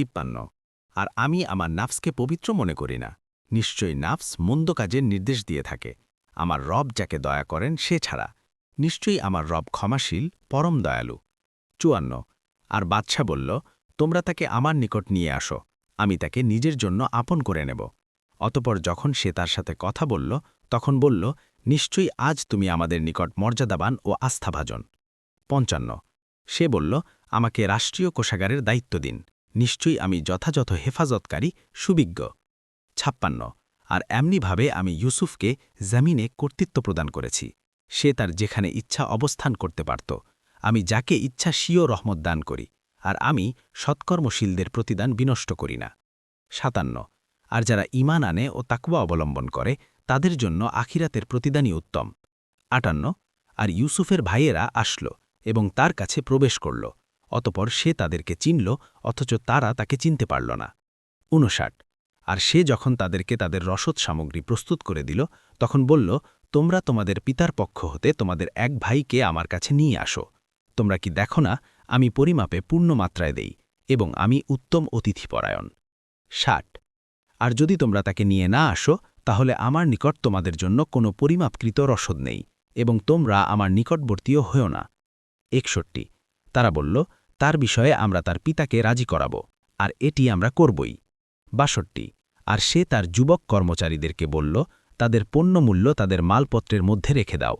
তিপ্পান্ন। আর আমি আমার নাফসকে পবিত্র মনে করি না। নিশ্চয়ই নাফস মন্দ কাজের নির্দেশ দিয়ে থাকে। আমার রব যাকে দয়া করেন, সে ছাড়া। নিশ্চয়ই আমার রব ক্ষমাশীল, পরম দয়ালু। চুয়ান্ন। আর বাদশা বলল, তোমরা তাকে আমার নিকট নিয়ে আসো। আমি তাকে নিজের জন্য আপন করে নেব। অতপর যখন সে তার সাথে কথা বলল, তখন বলল, নিশ্চয়ই আজ তুমি আমাদের নিকট মর্যাদাবান ও আস্থাভাজন। পঞ্চান্ন। সে বলল, আমাকে রাষ্ট্রীয় কোষাগারের দায়িত্ব দিন। নিশ্চয়ই আমি যথাযথ হেফাজতকারী, সুবিজ্ঞ। ছাপ্পান্ন, আর এমনিভাবে আমি ইউসুফকে জামিনে কর্তৃত্ব প্রদান করেছি। সে তার যেখানে ইচ্ছা অবস্থান করতে পারত। আমি যাকে ইচ্ছা স্বীয় রহমত দান করি, আর আমি সৎকর্মশীলদের প্রতিদান বিনষ্ট করি না। সাতান্ন, আর যারা ইমান আনে ও তাকুয়া অবলম্বন করে, তাদের জন্য আখিরাতের প্রতিদানই উত্তম। আটান্ন, আর ইউসুফের ভাইয়েরা আসল এবং তার কাছে প্রবেশ করল। অতপর সে তাদেরকে চিনল, অথচ তারা তাকে চিনতে পারল না। উনষাট আর সে যখন তাদেরকে তাদের রসদ সামগ্রী প্রস্তুত করে দিল, তখন বলল, তোমরা তোমাদের পিতার পক্ষ হতে তোমাদের এক ভাইকে আমার কাছে নিয়ে আসো। তোমরা কি দেখো না, আমি পরিমাপে পূর্ণ মাত্রায় দেই এবং আমি উত্তম অতিথিপরায়ণ। ষাট। আর যদি তোমরা তাকে নিয়ে না আসো, তাহলে আমার নিকট তোমাদের জন্য কোনো পরিমাপকৃত রসদ নেই এবং তোমরা আমার নিকটবর্তীও হও না। একষট্টি। তারা বলল তার বিষয়ে আমরা তার পিতাকে রাজি করাব, আর এটি আমরা করবই। বাষট্টি, আর সে তার যুবক কর্মচারীদেরকে বলল, তাদের পণ্যমূল্য তাদের মালপত্রের মধ্যে রেখে দাও।